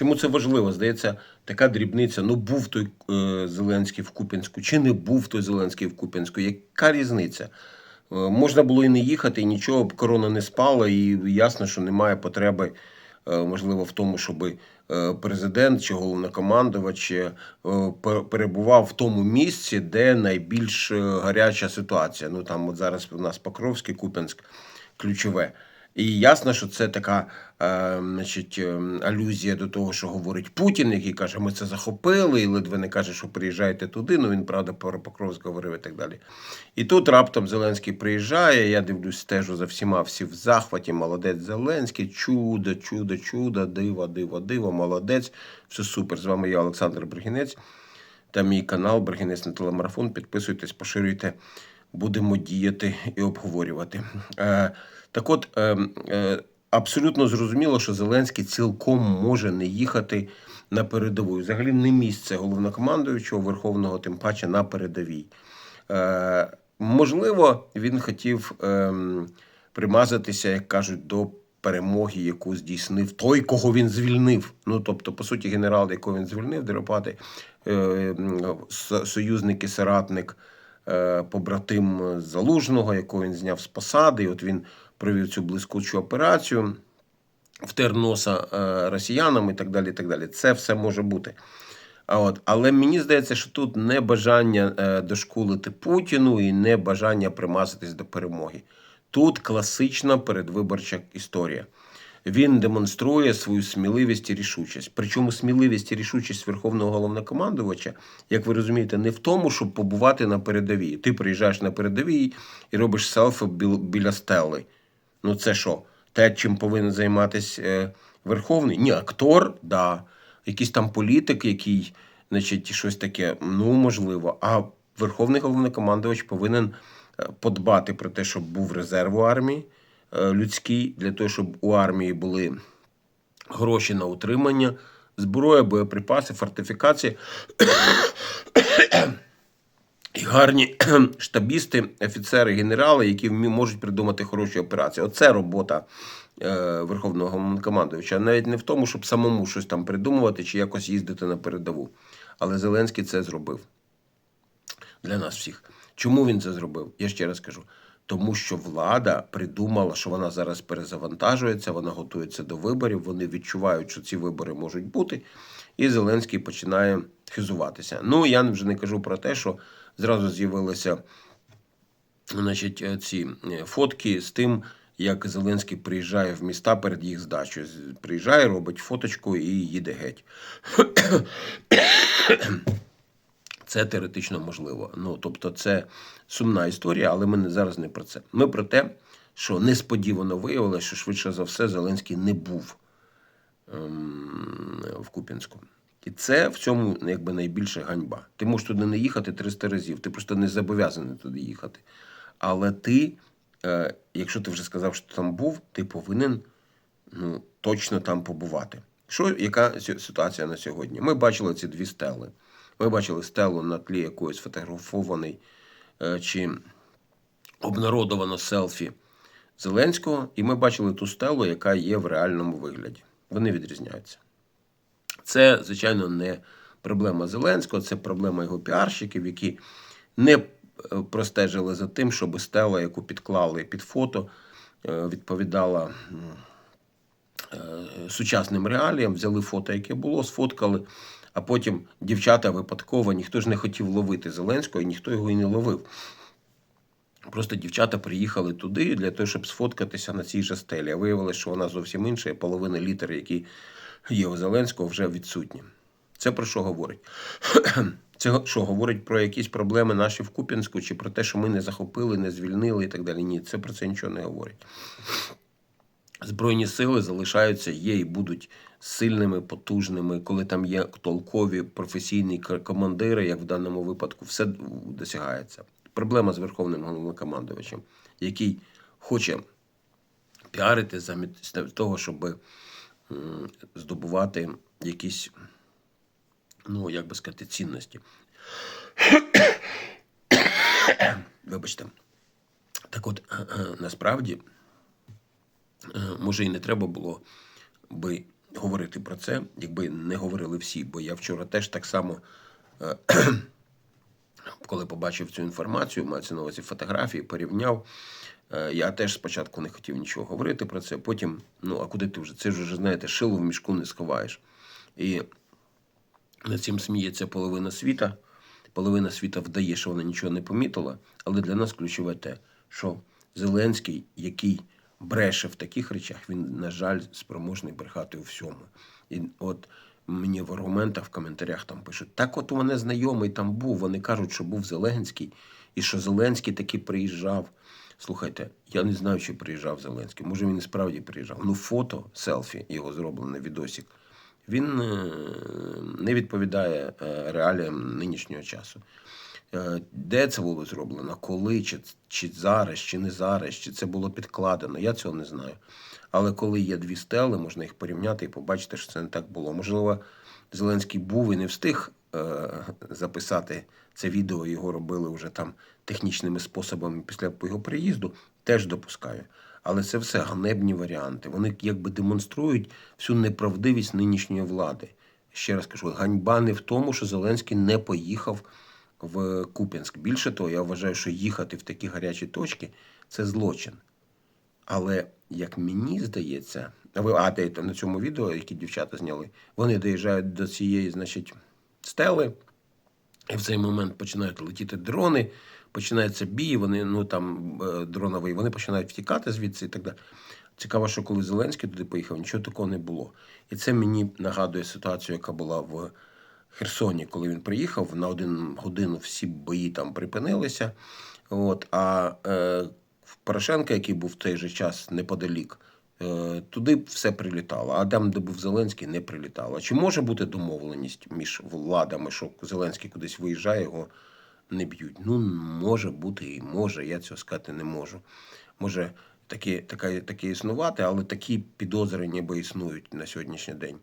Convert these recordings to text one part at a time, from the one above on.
Чому це важливо? Здається, така дрібниця. Ну, був той е, Зеленський в Куп'янську, чи не був той Зеленський в Куп'янську. Яка різниця? Е, можна було і не їхати, і нічого, б корона не спала, і ясно, що немає потреби, е, можливо, в тому, щоб президент чи головнокомандувач е, перебував в тому місці, де найбільш е, гаряча ситуація. Ну там от зараз у нас Покровський, Куп'янськ, ключове. І ясно, що це така е, значить, е, алюзія до того, що говорить Путін, який каже, ми це захопили, і ледве не каже, що приїжджайте туди. Ну він правда про Покровськ говорив і так далі. І тут раптом Зеленський приїжджає. Я дивлюсь, стежу за всіма, всі в захваті. Молодець Зеленський, чудо, чудо, чудо, диво, диво, диво, молодець. Все супер. З вами я, Олександр Бригінець. Та мій канал Бригінець на телемарафон. Підписуйтесь, поширюйте. Будемо діяти і обговорювати. Е, так от, е, е, абсолютно зрозуміло, що Зеленський цілком може не їхати на передову. Взагалі не місце головнокомандуючого Верховного, тим паче на передовій. Можливо, він хотів ем, примазатися, як кажуть, до перемоги, яку здійснив той, кого він звільнив. Ну, тобто, по суті, генерал, якого він звільнив, Деропати, союзник і соратник, побратим Залужного, якого він зняв з посади. І от він провів цю блискучу операцію, втер носа е, росіянам і так далі. і так далі. Це все може бути. А от, але мені здається, що тут не бажання е, дошкулити Путіну і не бажання примазатись до перемоги. Тут класична передвиборча історія. Він демонструє свою сміливість і рішучість. Причому сміливість і рішучість верховного головнокомандувача, як ви розумієте, не в тому, щоб побувати на передовій. Ти приїжджаєш на передовій і робиш селфі біля стели. Ну це що? Те, чим повинен займатися е, Верховний? Ні, актор, да. Якийсь там політик, який, значить, щось таке, ну можливо. А Верховний головнокомандувач повинен е, подбати про те, щоб був резерв у армії людський, для того, щоб у армії були гроші на утримання, зброя, боєприпаси, фортифікації. І гарні штабісти, офіцери, генерали, які можуть придумати хороші операції. Оце робота е, Верховного Головнокомандувача. Навіть не в тому, щоб самому щось там придумувати чи якось їздити на передову. Але Зеленський це зробив для нас всіх. Чому він це зробив? Я ще раз кажу. Тому що влада придумала, що вона зараз перезавантажується, вона готується до виборів, вони відчувають, що ці вибори можуть бути, і Зеленський починає хизуватися. Ну, я вже не кажу про те, що зразу з'явилися значить, е, ці е, фотки з тим, як Зеленський приїжджає в міста перед їх здачею. Приїжджає, робить фоточку і їде геть. Це теоретично можливо. Ну, тобто, це сумна історія, але ми зараз не про це. Ми про те, що несподівано виявилося, що швидше за все Зеленський не був ем, в Куп'янську. І це в цьому якби найбільша ганьба. Ти можеш туди не їхати 300 разів, ти просто не зобов'язаний туди їхати. Але ти, е, якщо ти вже сказав, що там був, ти повинен ну, точно там побувати. Що, яка ситуація на сьогодні? Ми бачили ці дві стели. Ми бачили стелу на тлі якоїсь фотографованої е, чи обнародовано селфі Зеленського, і ми бачили ту стелу, яка є в реальному вигляді. Вони відрізняються. Це, звичайно, не проблема Зеленського, це проблема його піарщиків, які не е, простежили за тим, щоб стела, яку підклали під фото, е, відповідала сучасним реаліям, взяли фото, яке було, сфоткали, а потім дівчата випадково, ніхто ж не хотів ловити Зеленського, і ніхто його і не ловив. Просто дівчата приїхали туди для того, щоб сфоткатися на цій же стелі. А виявилося, що вона зовсім інша, і половина літер, які є у Зеленського, вже відсутні. Це про що говорить? Це що говорить про якісь проблеми наші в Куп'янську, чи про те, що ми не захопили, не звільнили і так далі. Ні, це про це нічого не говорить. Збройні сили залишаються, є і будуть сильними, потужними, коли там є толкові професійні командири, як в даному випадку, все досягається. Проблема з верховним головнокомандувачем, який хоче піарити замість того, щоб здобувати якісь, ну, як би сказати, цінності. Вибачте. Так от, насправді, е, може, і не треба було би говорити про це, якби не говорили всі. Бо я вчора теж так само, е, коли побачив цю інформацію, мається на увазі фотографії, порівняв. Е, Я теж спочатку не хотів нічого говорити про це. Потім, ну а куди ти вже? Це ж вже, знаєте, шило в мішку не сховаєш. І над цим сміється половина світа. Половина світа вдає, що вона нічого не помітила. Але для нас ключове те, що Зеленський, який бреше в таких речах, він, на жаль, спроможний брехати у всьому. І от мені в аргументах в коментарях там пишуть: так, от у мене знайомий там був. Вони кажуть, що був Зеленський, і що Зеленський таки приїжджав. Слухайте, я не знаю, чи приїжджав Зеленський. Може, він і справді приїжджав. Ну, фото, селфі, його зроблене відосик. Він е, не відповідає е, реаліям нинішнього часу. Е, Де це було зроблено, коли, чи, чи зараз, чи не зараз, чи це було підкладено, я цього не знаю. Але коли є дві стели, можна їх порівняти і побачити, що це не так було. Можливо, Зеленський був і не встиг е, записати це відео, його робили вже там технічними способами після його приїзду, теж допускаю. Але це все ганебні варіанти. Вони якби демонструють всю неправдивість нинішньої влади. Ще раз кажу, ганьба не в тому, що Зеленський не поїхав в Куп'янськ. Більше того, я вважаю, що їхати в такі гарячі точки це злочин. Але як мені здається, ви а, де, на цьому відео, які дівчата зняли, вони доїжджають до цієї, значить, стели, і в цей момент починають летіти дрони, починається бій, вони ну там е, дроновий, вони починають втікати звідси і так далі. Цікаво, що коли Зеленський туди поїхав, нічого такого не було. І це мені нагадує ситуацію, яка була в Херсоні, коли він приїхав. На один годину всі бої там припинилися. От, а е, Порошенка, який був в той же час неподалік, е, туди все прилітало. А там, де був Зеленський, не прилітало. Чи може бути домовленість між владами, що Зеленський кудись виїжджає, його не б'ють? Ну, може бути і може, я цього сказати не можу. Може такі, така, такі існувати, але такі підозри ніби існують на сьогоднішній день.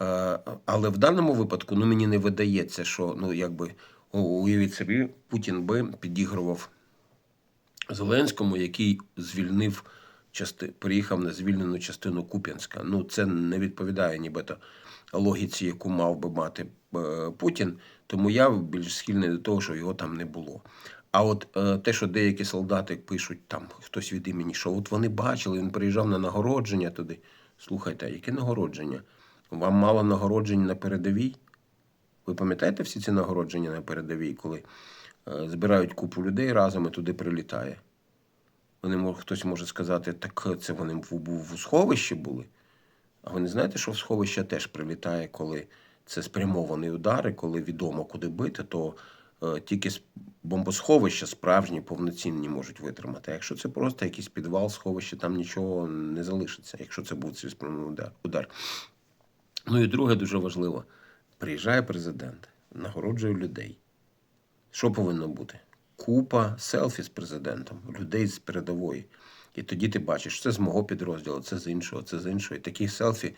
Е, але в даному випадку ну, мені не видається, що ну, якби уявіть собі, Путін би підігрував Зеленському, який звільнив части, приїхав на звільнену частину Куп'янська. Ну, це не відповідає нібито логіці, яку мав би мати е, Путін. Тому я більш схильний до того, що його там не було. А от е, те, що деякі солдати пишуть, там хтось від імені, що от вони бачили, він приїжджав на нагородження туди. Слухайте, яке нагородження? Вам мало нагороджень на передовій? Ви пам'ятаєте всі ці нагородження на передовій, коли е, збирають купу людей разом і туди прилітає? Вони хтось може сказати, так це вони в, в, в сховищі були. А ви не знаєте, що в сховище теж прилітає, коли це спрямовані удари, коли відомо, куди бити, то е, тільки з- бомбосховища справжні, повноцінні можуть витримати. Якщо це просто якийсь підвал, сховище, там нічого не залишиться, якщо це був цілеспрямований удар- удар. Ну і друге дуже важливо: приїжджає президент, нагороджує людей. Що повинно бути? Купа селфі з президентом, людей з передової. І тоді ти бачиш, це з мого підрозділу, це з іншого, це з іншого. І такі селфі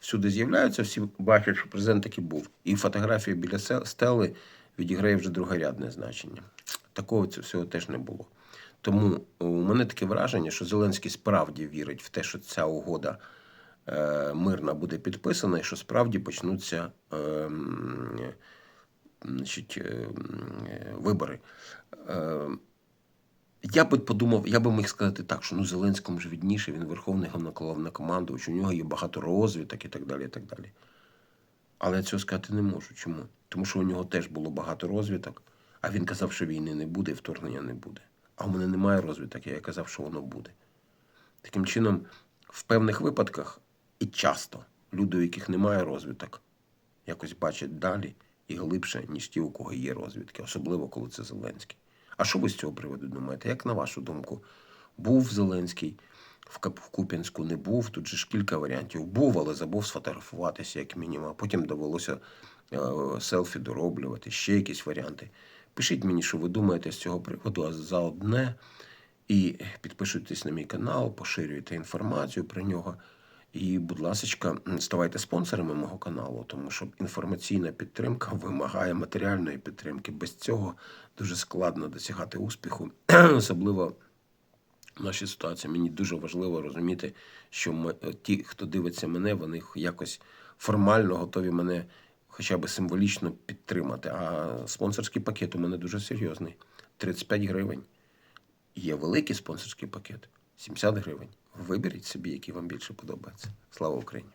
всюди з'являються, всі бачать, що президент таки був. І фотографія біля стели відіграє вже другорядне значення. Такого всього теж не було. Тому у мене таке враження, що Зеленський справді вірить в те, що ця угода е, мирна буде підписана, і що справді почнуться е, значить, е, е, вибори. Е, я би подумав, я би міг сказати так, що ну Зеленському ж відніше, він верховний головнокомандувач, у нього є багато розвиток і так далі. і так далі. Але я цього сказати не можу. Чому? Тому що у нього теж було багато розвиток, а він казав, що війни не буде, і вторгнення не буде. А у мене немає розвиток, я казав, що воно буде. Таким чином, в певних випадках і часто люди, у яких немає розвиток, якось бачать далі і глибше, ніж ті, у кого є розвідки, особливо коли це Зеленський. А що ви з цього приводу думаєте? Як на вашу думку, був Зеленський в Куп'янську, не був? Тут же ж кілька варіантів. Був, але забув сфотографуватися, як мінімум. А потім довелося селфі дороблювати, ще якісь варіанти. Пишіть мені, що ви думаєте з цього приводу, а за одне. І підписуйтесь на мій канал, поширюйте інформацію про нього. І, будь ласка, ставайте спонсорами мого каналу, тому що інформаційна підтримка вимагає матеріальної підтримки. Без цього дуже складно досягати успіху, особливо в нашій ситуації. Мені дуже важливо розуміти, що ми, е, ті, хто дивиться мене, вони якось формально готові мене хоча б символічно підтримати. А спонсорський пакет у мене дуже серйозний 35 гривень. Є великий спонсорський пакет 70 гривень. Виберіть собі, який вам більше подобається. Слава Україні!